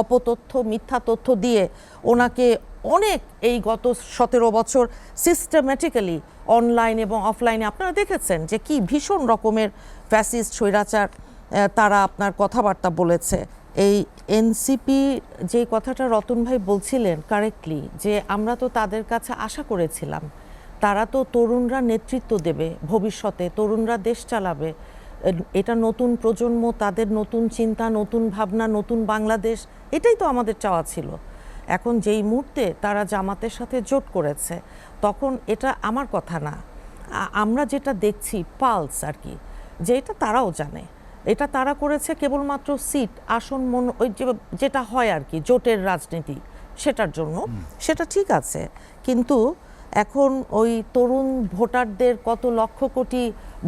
অপতথ্য, মিথ্যা তথ্য দিয়ে ওনাকে অনেক এই গত সতেরো বছর সিস্টেম্যাটিক্যালি অনলাইন এবং অফলাইনে আপনারা দেখেছেন যে কি ভীষণ রকমের ফ্যাসিস্ট স্বৈরাচার তারা আপনার কথাবার্তা বলেছে। এই এনসিপি যে কথাটা রতন ভাই বলছিলেন কারেক্টলি যে আমরা তো তাদের কাছে আশা করেছিলাম। তারা তো তরুণরা নেতৃত্ব দেবে ভবিষ্যতে, তরুণরা দেশ চালাবে। এটা নতুন প্রজন্ম তাদের নতুন চিন্তা নতুন ভাবনা নতুন বাংলাদেশ এটাই তো আমাদের চাওয়া ছিল। এখন যেই মুহূর্তে তারা জামাতের সাথে জোট করেছে তখন এটা আমার কথা না। আমরা যেটা দেখছি পালস আর কি যে এটা তারাও জানে। এটা তারা করেছে কেবলমাত্র সিট আসন মন ওই যেটা হয় আর কি জোটের রাজনীতি সেটার জন্য। সেটা ঠিক আছে কিন্তু এখন ওই তরুণ ভোটারদের কত লক্ষ কোটি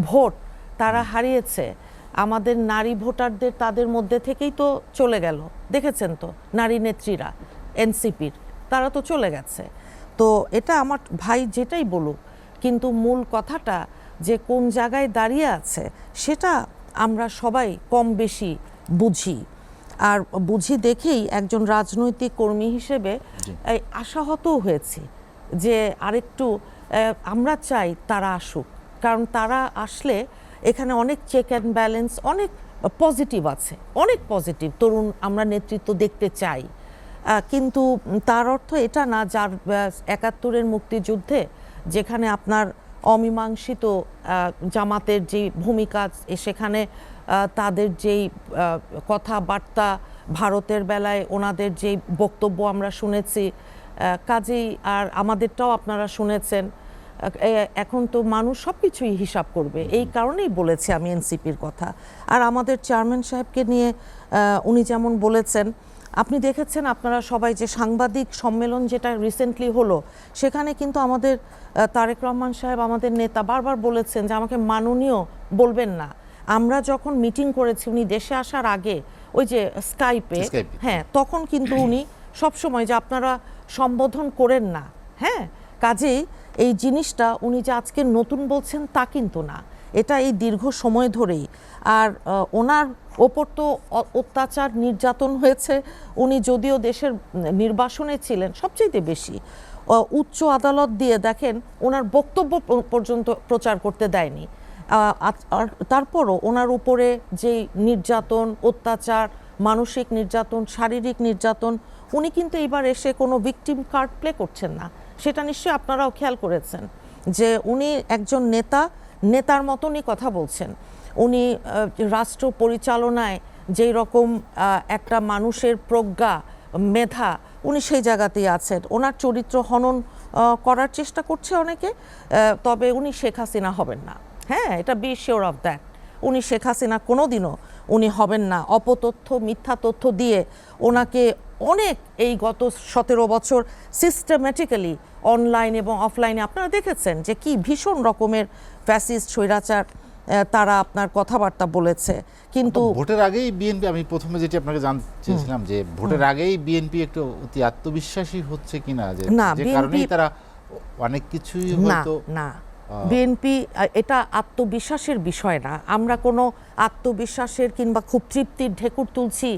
ভোট তারা হারিয়েছে। আমাদের নারী ভোটারদের তাদের মধ্যে থেকেই তো চলে গেল। দেখেছেন তো নারী নেত্রীরা এনসিপির তারা তো চলে গেছে। তো এটা আমার ভাই যেটাই বলুক কিন্তু মূল কথাটা যে কোন জায়গায় দাঁড়িয়ে আছে সেটা আমরা সবাই কম বেশি বুঝি। আর বুঝি দেখেই একজন রাজনৈতিক কর্মী হিসেবে এই আশাহতও হয়েছি যে আরেকটু আমরা চাই তারা আসুক। কারণ তারা আসলে এখানে অনেক চেক অ্যান্ড ব্যালেন্স অনেক পজিটিভ আছে। অনেক পজিটিভ তরুণ, আমরা নেতৃত্ব দেখতে চাই। কিন্তু তার অর্থ এটা না যার একাত্তরের মুক্তিযুদ্ধে যেখানে আপনার অমীমাংসিত জামাতের যে ভূমিকা সেখানে তাদের যেই কথাবার্তা ভারতের বেলায়, ওনাদের যে বক্তব্য আমরা শুনেছি কাজেই আর আমাদেরটাও আপনারা শুনেছেন। এখন তো মানুষ সব কিছুই হিসাব করবে। এই কারণেই বলেছি আমি এনসিপির কথা। আর আমাদের চেয়ারম্যান সাহেবকে নিয়ে উনি যেমন বলেছেন আপনি দেখেছেন আপনারা সবাই যে সাংবাদিক সম্মেলন যেটা রিসেন্টলি হলো সেখানে কিন্তু আমাদের তারেক রহমান সাহেব আমাদের নেতা বারবার বলেছেন যে আমাকে মাননীয় বলবেন না। আমরা যখন মিটিং করেছি উনি দেশে আসার আগে ওই যে স্কাইপে। হ্যাঁ তখন কিন্তু উনি সবসময় যে আপনারা সম্বোধন করেন না হ্যাঁ? কাজেই এই জিনিসটা উনি যে আজকে নতুন বলছেন তা কিন্তু না। এটা এই দীর্ঘ সময় ধরেই। আর ওনার ওপর তো অত্যাচার, নির্যাতন হয়েছে। উনি যদিও দেশের নির্বাসনে ছিলেন সবচেয়ে বেশি উচ্চ আদালত দিয়ে দেখেন ওনার বক্তব্য পর্যন্ত প্রচার করতে দেয়নি। আর তারপরও ওনার উপরে যে নির্যাতন, অত্যাচার, মানসিক নির্যাতন, শারীরিক নির্যাতন, উনি কিন্তু এবার এসে কোনো ভিকটিম কার্ড প্লে করছেন না। সেটা নিশ্চয়ই আপনারাও খেয়াল করেছেন যে উনি একজন নেতা, নেতার মতনই কথা বলছেন। উনি রাষ্ট্র পরিচালনায় যেই রকম একটা মানুষের প্রজ্ঞা, মেধা, উনি সেই জায়গাতেই আছেন। ওনার চরিত্র হনন করার চেষ্টা করছে অনেকে তবে উনি শেখ হাসিনা হবেন না। হ্যাঁ এটা বি শিওর অফ দ্যাট উনি শেখ হাসিনা কোনোদিনও উনি হবেন না। অপতথ্য, মিথ্যা তথ্য দিয়ে ওনাকে অনেক এই গত সতেরো বছর সিস্টেম্যাটিক্যালি অনলাইন এবং অফলাইনে আপনারা দেখেছেন যে কি ভীষণ রকমের ফ্যাসিস্ট স্বৈরাচার তারা আপনার কথাবার্তা বলেছে। কিন্তু ভোটের আগেই বিএনপি আমি প্রথমে যেটি আপনাকে জানতে চেয়েছিলাম যে ভোটের আগেই বিএনপি একটু অতি আত্মবিশ্বাসী হচ্ছে কিনা যে কারণেই তারা অনেক কিছুই হয়তো না। বিএনপি এটা আত্মবিশ্বাসের বিষয় না। আমরা কোনো আত্মবিশ্বাসের কিংবা খুব তৃপ্তির ঢেকুর তুলছি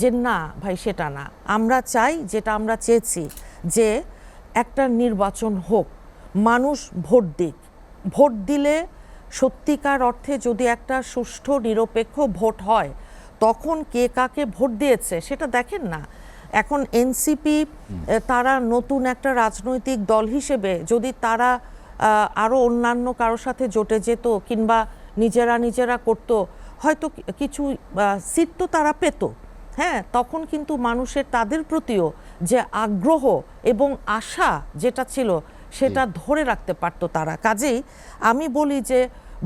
যে না ভাই সেটা না। আমরা চাই যেটা আমরা চেয়েছি যে একটা নির্বাচন হোক মানুষ ভোট দিক। ভোট দিলে সত্যিকার অর্থে যদি একটা সুষ্ঠু নিরপেক্ষ ভোট হয় তখন কে কাকে ভোট দিয়েছে সেটা দেখেন না। এখন এনসিপি তারা নতুন একটা রাজনৈতিক দল হিসেবে যদি তারা আহ, আরও অন্যান্য কারোর সাথে জোটে যেত কিংবা নিজেরা নিজেরা করত হয়তো কিছু সিট তো তারা পেত। হ্যাঁ তখন কিন্তু মানুষের তাদের প্রতিও যে আগ্রহ এবং আশা যেটা ছিল সেটা ধরে রাখতে পারতো তারা। কাজেই আমি বলি যে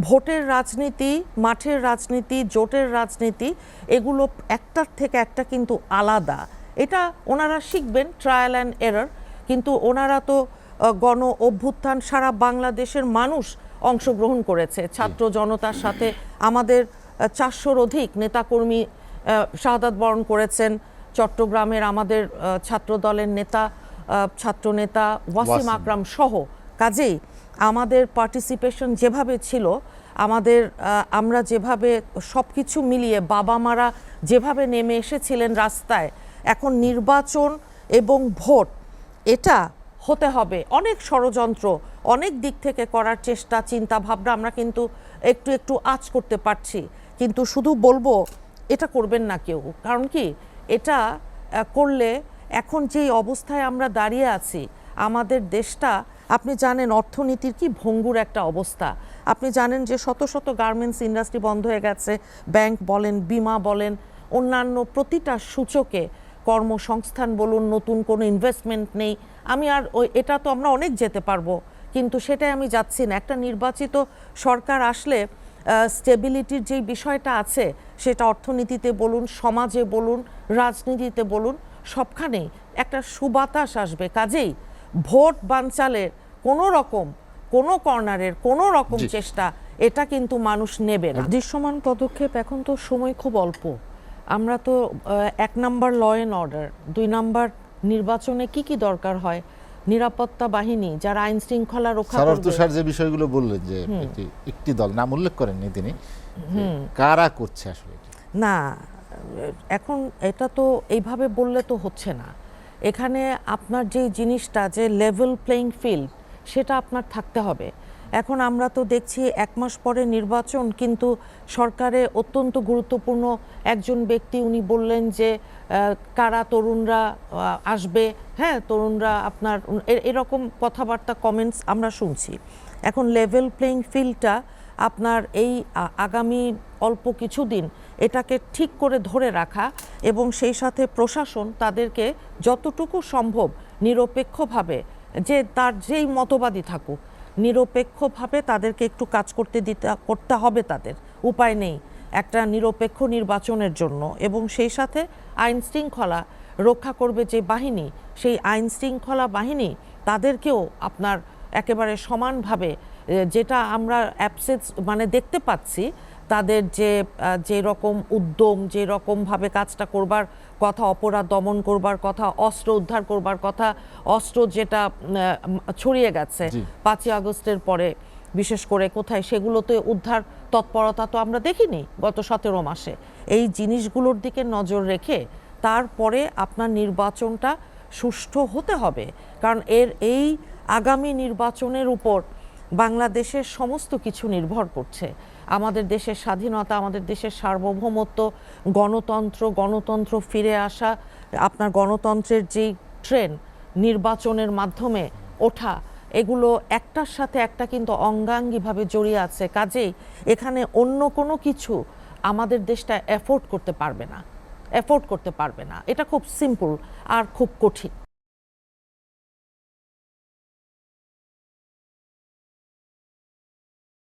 ভোটের রাজনীতি মাঠের রাজনীতি জোটের রাজনীতি এগুলো একটার থেকে একটা কিন্তু আলাদা। এটা ওনারা শিখবেন ট্রায়াল অ্যান্ড এরর কিন্তু ওনারা তো গণ অভ্যুত্থান সারা বাংলাদেশের মানুষ অংশগ্রহণ করেছে। ছাত্র জনতার সাথে আমাদের চারশোর অধিক নেতাকর্মী শাহাদাত বরণ করেছেন। চট্টগ্রামের আমাদের ছাত্র দলের নেতা ছাত্রনেতা ওয়াসিম ওয়াসিম। আকরাম সহ। কাজেই আমাদের পার্টিসিপেশন যেভাবে ছিল আমাদের আমরা যেভাবে সব কিছু মিলিয়ে বাবা মারা যেভাবে নেমে এসেছিলেন রাস্তায় এখন নির্বাচন এবং ভোট এটা হতে হবে। অনেক ষড়যন্ত্র, অনেক দিক থেকে করার চেষ্টা চিন্তা ভাবনা আমরা কিন্তু একটু একটু আজ করতে পারছি। কিন্তু শুধু বলব, এটা করবেন না কেউ। কারণ কি? এটা করলে এখন যেই অবস্থায় আমরা দাঁড়িয়ে আছি, আমাদের দেশটা, আপনি জানেন অর্থনীতির কি ভঙ্গুর একটা অবস্থা। আপনি জানেন যে শত শত গার্মেন্টস ইন্ডাস্ট্রি বন্ধ হয়ে গেছে, ব্যাংক বলেন, বিমা বলেন, অন্যান্য প্রতিটা সূচকে কর্মসংস্থান বলুন নতুন কোনো ইনভেস্টমেন্ট নেই। আমি আর ওই এটা তো আমরা অনেক যেতে পারব কিন্তু সেটাই আমি যাচ্ছি না। একটা নির্বাচিত সরকার আসলে স্টেবিলিটির যেই বিষয়টা আছে সেটা অর্থনীতিতে বলুন সমাজে বলুন রাজনীতিতে বলুন সবখানেই একটা সুবাতাস আসবে। কাজেই ভোট বানচালের কোনো রকম কোনো কর্নারের কোনো রকম চেষ্টা এটা কিন্তু মানুষ নেবে না। দৃশ্যমান পদক্ষেপ এখন তো সময় খুব অল্প। আমরা তো এক নাম্বার ল অ্যান্ড অর্ডার দুই নাম্বার নির্বাচনে কি কি দরকার হয়? নিরাপত্তা বাহিনী যারা আইন শৃঙ্খলা রক্ষা করবে। তুষার যে বিষয়গুলো বললেন যে একটি একটি দল নাম উল্লেখ করেননি তিনি কারা করছে আসলে না এখন এটা তো এইভাবে বললে তো হচ্ছে না। এখানে আপনার যে জিনিসটা যে লেভেল প্লেইং ফিল্ড সেটা আপনার থাকতে হবে। এখন আমরা তো দেখছি এক মাস পরে নির্বাচন, কিন্তু সরকারে অত্যন্ত গুরুত্বপূর্ণ একজন ব্যক্তি উনি বললেন যে কারা তরুণরা আসবে। হ্যাঁ তরুণরা আপনার এরকম কথাবার্তা কমেন্টস আমরা শুনছি। এখন লেভেল প্লেইং ফিল্ডটা আপনার এই আগামী অল্প কিছুদিন এটাকে ঠিক করে ধরে রাখা এবং সেই সাথে প্রশাসন তাদেরকে যতটুকু সম্ভব নিরপেক্ষভাবে যে তার যেই মতবাদী থাকুক নিরপেক্ষভাবে তাদেরকে একটু কাজ করতে দিতে, করতে হবে তাদের। উপায় নেই একটা নিরপেক্ষ নির্বাচনের জন্য এবং সেই সাথে আইন শৃঙ্খলা রক্ষা করবে যে বাহিনী, সেই আইন শৃঙ্খলা বাহিনী তাদেরকেও আপনার একেবারে সমানভাবে যেটা আমরা অ্যাপসেস মানে দেখতে পাচ্ছি তাদের যে যে রকম উদ্যম যে রকমভাবে কাজটা করবার কথা অপরাধ দমন করবার কথা অস্ত্র উদ্ধার করবার কথা অস্ত্র যেটা ছড়িয়ে গেছে। পাঁচই আগস্টের পরে বিশেষ করে কোথায় সেগুলোতে উদ্ধার তৎপরতা তো আমরা দেখিনি গত সতেরো মাসে এই জিনিসগুলোর দিকে নজর রেখে তারপরে আপনার নির্বাচনটা সুষ্ঠু হতে হবে কারণ এর এই আগামী নির্বাচনের উপর বাংলাদেশের সমস্ত কিছু নির্ভর করছে। আমাদের দেশের স্বাধীনতা, আমাদের দেশের সার্বভৌমত্ব, গণতন্ত্র গণতন্ত্র ফিরে আসা, আপনার গণতন্ত্রের যেই ট্রেন নির্বাচনের মাধ্যমে ওঠা, এগুলো একটার সাথে একটা কিন্তু অঙ্গাঙ্গিভাবে জড়িয়ে আছে। কাজেই এখানে অন্য কোনো কিছু আমাদের দেশটা অ্যাফোর্ড করতে পারবে না। অ্যাফোর্ড করতে পারবে না। এটা খুব সিম্পল আর খুব কঠিন।